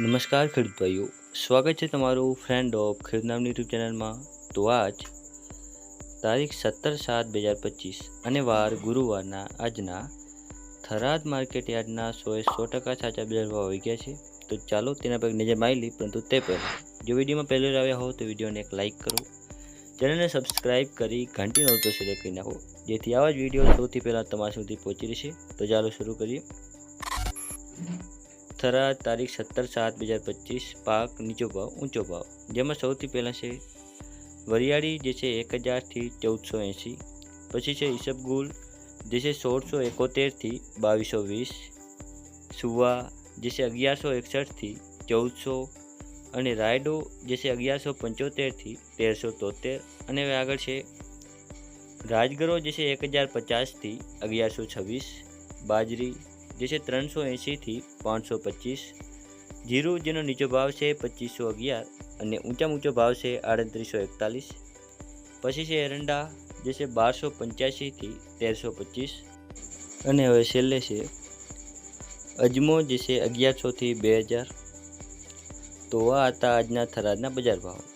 નમસ્કાર ખેડૂત ભાઈઓ, સ્વાગત છે તમારું ફ્રેન્ડ ઓફ ખેડૂત નામની યુટ્યુબ ચેનલમાં. તો આજ તારીખ સત્તર સાત બે હજાર પચીસ અને વાર ગુરુવારના આજના થરાદ માર્કેટ યાર્ડના સોએ સો ટકા સાચા બજાર ભાવ આવી ગયા છે. તો ચાલો તેના પર નજર મારી લઈ પરંતુ તે પહેલાં, જો વિડીયોમાં પહેલી આવ્યા હો તો વિડીયોને એક લાઇક કરો. ચેનલને સબસ્ક્રાઇબ કરી ઘંટી નોટો સિલેક્ટ કરી નાખો, જેથી આવા જ વીડિયો સૌથી પહેલાં તમારા સુધી પહોંચી રહેશે. તો ચાલો શરૂ કરીએ. થરાદ તારીખ સત્તર સાત બે હજાર પચીસ, પાક નીચો ભાવ, ઊંચો ભાવ. જેમાં સૌથી પહેલાં છે વરિયાળી, જે છે એક હજારથી ચૌદસો એંસી પછી છે ઈસબગુલ, જે છે સોળસો એકોતેરથી બાવીસો વીસ. સુવા, જે છે અગિયારસો એકસઠથી ચૌદસો. અને રાયડો, જે છે અગિયારસો પંચોતેરથી તેરસો તોતેર. અને હવે આગળ છે રાજગરો, જે છે એક હજાર પચાસથી અગિયારસો છવ્વીસ. બાજરી જે છે ત્રણસો એંશીથી પાંચસો પચીસ. જીરું જેનો નીચો ભાવ છે પચીસો અગિયાર અને ઊંચામાં ઊંચો ભાવ છે આડત્રીસો એકતાલીસ. પછી છે એરંડા જે છે બારસો પંચ્યાસીથી તેરસો પચીસ. અને હવે છેલ્લે છે અજમો જે છે અગિયારસોથી બે હજાર. તો આ હતા આજના થરાદના બજાર ભાવ.